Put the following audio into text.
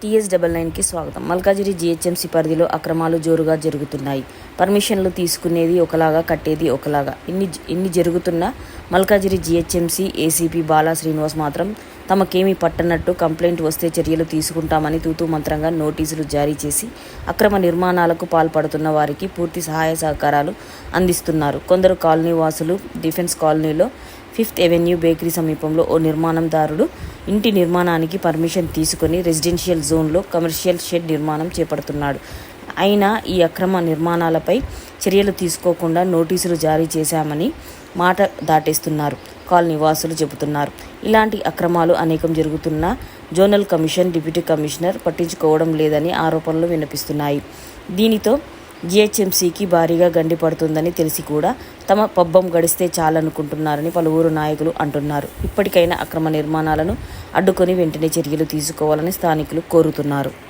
TS double నైన్కి స్వాగతం. Malkajgiri GHMC పరిధిలో అక్రమాలు జోరుగా జరుగుతున్నాయి. పర్మిషన్లు తీసుకునేది ఒకలాగా కట్టేది ఒకలాగా. ఇన్ని ఇన్ని జరుగుతున్నా మల్కాజిరి జీహెచ్ఎంసీ ఏసీపీ బాలా శ్రీనివాస్ మాత్రం తమకేమీ పట్టనట్టు కంప్లైంట్ వస్తే చర్యలు తీసుకుంటామని తూతూ మంత్రంగా నోటీసులు జారీ చేసి అక్రమ నిర్మాణాలకు పాల్పడుతున్న వారికి పూర్తి సహాయ సహకారాలు అందిస్తున్నారు. కొందరు కాలనీ వాసులు డిఫెన్స్ కాలనీలో ఫిఫ్త్ ఎవెన్యూ బేకరీ సమీపంలో ఓ నిర్మాణందారుడు ఇంటి నిర్మాణానికి పర్మిషన్ తీసుకొని రెసిడెన్షియల్ జోన్లో కమర్షియల్ షెడ్ నిర్మాణం చేపడుతున్నాడు. అయినా ఈ అక్రమ నిర్మాణాలపై చర్యలు తీసుకోకుండా నోటీసులు జారీ చేశామని మాట దాటేస్తున్నారు. కాల్ నివాసులు చెబుతున్నారు. ఇలాంటి అక్రమాలు అనేకం జరుగుతున్నా జోనల్ కమిషన్ డిప్యూటీ కమిషనర్ పట్టించుకోవడం లేదని ఆరోపణలు వినిపిస్తున్నాయి. దీనితో జీహెచ్ఎంసీకి భారీగా గండి పడుతుందని తెలిసి కూడా తమ పబ్బం గడిస్తే చాలనుకుంటున్నారని పలువురు నాయకులు అంటున్నారు. ఇప్పటికైనా అక్రమ నిర్మాణాలను అడ్డుకొని వెంటనే చర్యలు తీసుకోవాలని స్థానికులు కోరుతున్నారు.